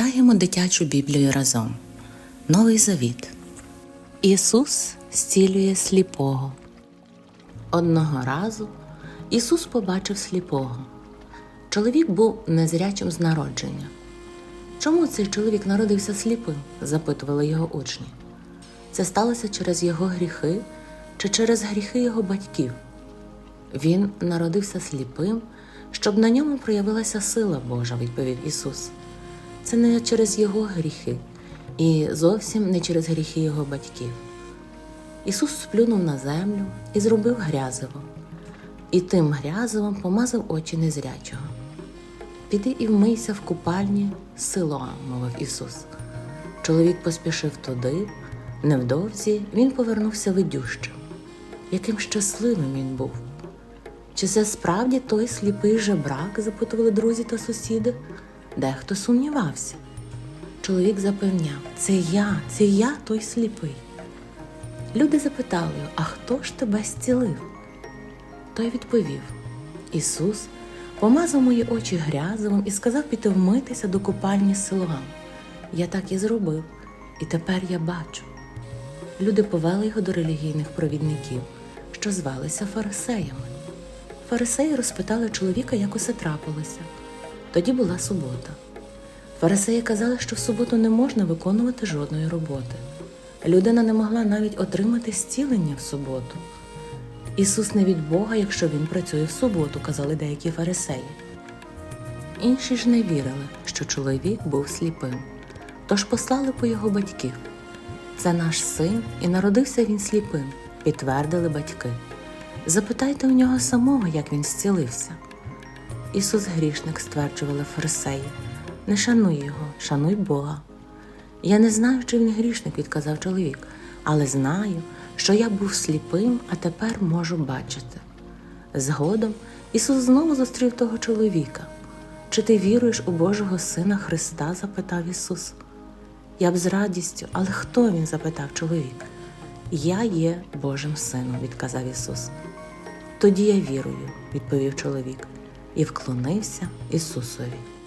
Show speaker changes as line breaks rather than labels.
Читаємо дитячу Біблію разом. Новий Завіт. Ісус зцілює сліпого. Одного разу Ісус побачив сліпого. Чоловік був незрячим з народження. Чому цей чоловік народився сліпим? запитували його учні. Це сталося через його гріхи чи через гріхи його батьків. Він народився сліпим, щоб на ньому проявилася сила Божа, відповів Ісус. Це не через його гріхи і зовсім не через гріхи його батьків. Ісус сплюнув на землю і зробив грязиво, і тим грязивом помазав очі незрячого. Піди і вмийся в купальні Силоам, мовив Ісус. Чоловік поспішив туди, невдовзі він повернувся видющим. Яким щасливим він був. Чи це справді той сліпий жебрак? запитували друзі та сусіди. Дехто сумнівався. Чоловік запевняв, це я, це я той сліпий. Люди запитали його, а хто ж тебе зцілив? Той відповів: Ісус помазав мої очі грязовим і сказав піти вмитися до купальні Силоам. Я так і зробив, і тепер я бачу. Люди повели його до релігійних провідників, що звалися фарисеями. Фарисеї розпитали чоловіка, як усе трапилося. Тоді була субота. Фарисеї казали, що в суботу не можна виконувати жодної роботи. Людина не могла навіть отримати зцілення в суботу. Ісус не від Бога, якщо Він працює в суботу, казали деякі фарисеї. Інші ж не вірили, що чоловік був сліпим, тож послали по його батьків. Це наш син, і народився він сліпим, підтвердили батьки. Запитайте у нього самого, як він зцілився. Ісус грішник, стверджували фарисеї. Не шануй його, шануй Бога. Я не знаю, чи він грішник, відказав чоловік, але знаю, що я був сліпим, а тепер можу бачити. Згодом Ісус знову зустрів того чоловіка. Чи ти віруєш у Божого Сина Христа? запитав Ісус. Я б з радістю, але хто він? запитав чоловік. Я є Божим сином, відказав Ісус. Тоді я вірую, відповів чоловік, і вклонився Ісусові.